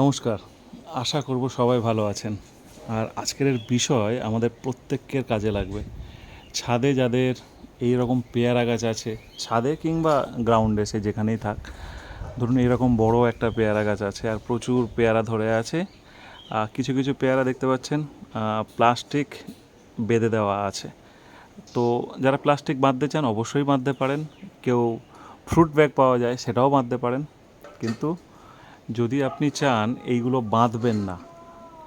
নমস্কার। আশা করব সবাই ভালো আছেন। আর আজকের বিষয় আমাদের প্রত্যেকের কাজে লাগবে। ছাদে যাদের এই রকম পেয়ারা গাছ আছে, ছাদে কিংবা গ্রাউন্ডে সে যেখানেই থাক, ধরুন এরকম বড় একটা পেয়ারা গাছ আছে আর প্রচুর পেয়ারা ধরে আছে। আর কিছু কিছু পেয়ারা দেখতে পাচ্ছেন প্লাস্টিক বেঁধে দেওয়া আছে। তো যারা প্লাস্টিক বাঁধতে চান অবশ্যই বাঁধতে পারেন। কেউ ফ্রুট ব্যাগ পাওয়া যায় সেটাও বাঁধতে পারেন। কিন্তু যদি আপনি চান এইগুলো বাঁধবেন না,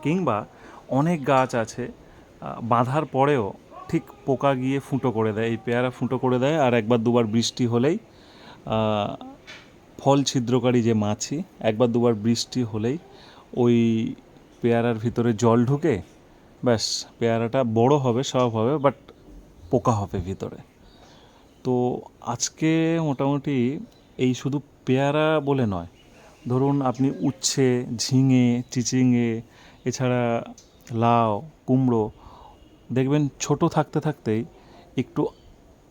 কিংবা অনেক গাছ আছে বাঁধার পরেও ঠিক পোকা গিয়ে ফুটো করে দেয়, এই পেয়ারা ফুটো করে দেয়, আর একবার দুবার বৃষ্টি হলেই ফল ছিদ্রকারী যে মাছি, একবার দুবার বৃষ্টি হলেই ওই পেয়ারার ভিতরে জল ঢুকে, ব্যাস, পেয়ারাটা বড় হবে, সব হবে, বাট পোকা হবে ভিতরে। তো আজকে মোটামুটি এই শুধু পেয়ারা বলে নয় ধরুন আপনি উচ্ছে, ঝিঙে, চিচিঙে, এছাড়া লাউ, কুমড়ো, দেখবেন ছোট থাকতে থাকতেই একটু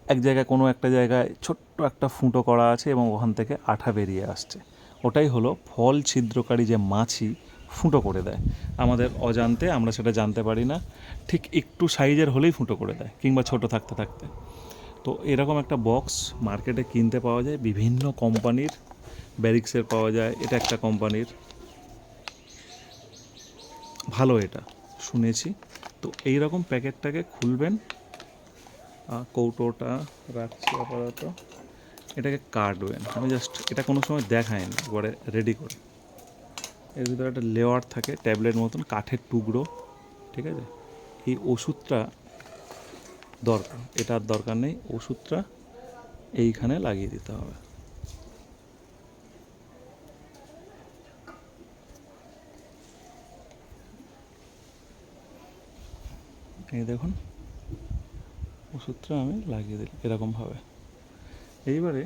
এক জায়গায় কোনো একটা জায়গায় ছোট্ট একটা ফুটো করা আছে এবং ওখান থেকে আঠা বেরিয়ে আসছে। ওটাই হলো ফল ছিদ্রকারী যে মাছি ফুটো করে দেয়। আমাদের অজান্তে আমরা সেটা জানতে পারি না। ঠিক একটু সাইজের হলেই ফুটো করে দেয় কিংবা ছোট থাকতে থাকতে। তো এরকম একটা বক্স মার্কেটে কিনতে পাওয়া যায়। বিভিন্ন কোম্পানির ব্যারিক্সের পাওয়া যায়, এটা একটা কোম্পানির। ভালো এটা, শুনেছি। তো এই রকম প্যাকেটটাকে খুলবেন কৌটোটা রাখছি আপাতত। এটাকে কাটবেন। আমি জাস্ট এটা কোনো সময় দেখাইনি একবারে রেডি করে। এর ভিতরে একটা লেয়ার থাকে ট্যাবলেট মতন, কাঠের টুকরো, ঠিক আছে? এই ওষুধটা দরকার এটা আর দরকার নেই, ওষুধটা এইখানে লাগিয়ে দিতে হবে। এই দেখুন। ওষুধটা আমি লাগিয়ে দিলাম এরকমভাবে এইবারে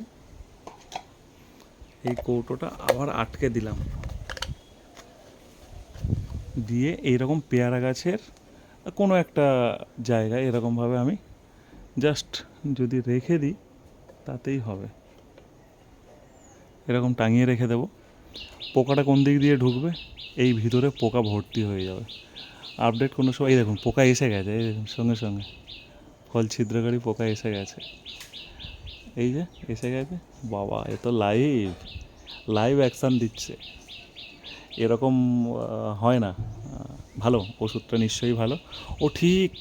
এই কৌটোটা আবার আটকে দিলাম। দিয়ে এইরকম পেয়ারা গাছের কোনো একটা জায়গায় এরকমভাবে আমি জাস্ট যদি রেখে দিই, তাতেই হবে। এরকম টাঙিয়ে রেখে দেবো। পোকাটা কোন দিক দিয়ে ঢুকবে, এই ভিতরে পোকা ভর্তি হয়ে যাবে। আপডেট কোনো সময় এই দেখুন, পোকা এসে গেছে, এই দেখুন, সঙ্গে সঙ্গে। ফল ছিদ্রকারী পোকা এসে গেছে। এই যে, এসে গেছে। বাবা, এ তো লাইভ লাইভ অ্যাকশান দিচ্ছে। এরকম হয় না। ভালো, ওষুধটা নিশ্চয়ই ভালো। ও ঠিক,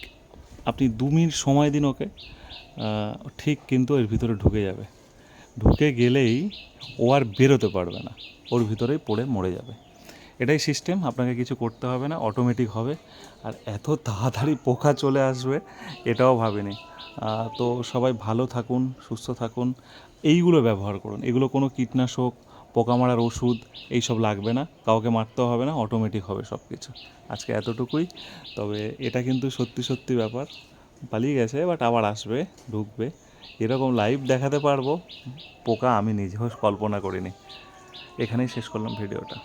আপনি দু মিনিট সময় দিন ওকে। ঠিক কিন্তু এর ভিতরে ঢুকে যাবে। ঢুকে গেলেই ও আর বেরোতে পারবে না। ওর ভিতরেই পড়ে মরে যাবে। এটাই সিস্টেম, আপনাকে কিছু করতে হবে না অটোমেটিক হবে। আর এত তাড়াতাড়ি পোকা চলে আসবে, এটাও ভাবিনি। তো সবাই ভালো থাকুন, সুস্থ থাকুন, এইগুলো ব্যবহার করুন। এগুলো কোনো কীটনাশক পোকা মারার ওষুধ, এইসব লাগবে না, কাউকে মারতেও হবে না অটোমেটিক হবে সব কিছু আজকে এতটুকুই, তবে এটা কিন্তু সত্যি সত্যি ব্যাপার। পালিয়ে গেছে বাট আবার আসবে, ঢুকবে। এরকম লাইভ দেখাতে পারব, পোকা আমি নিজেও কল্পনা করিনি। এখানেই শেষ করলাম ভিডিওটা।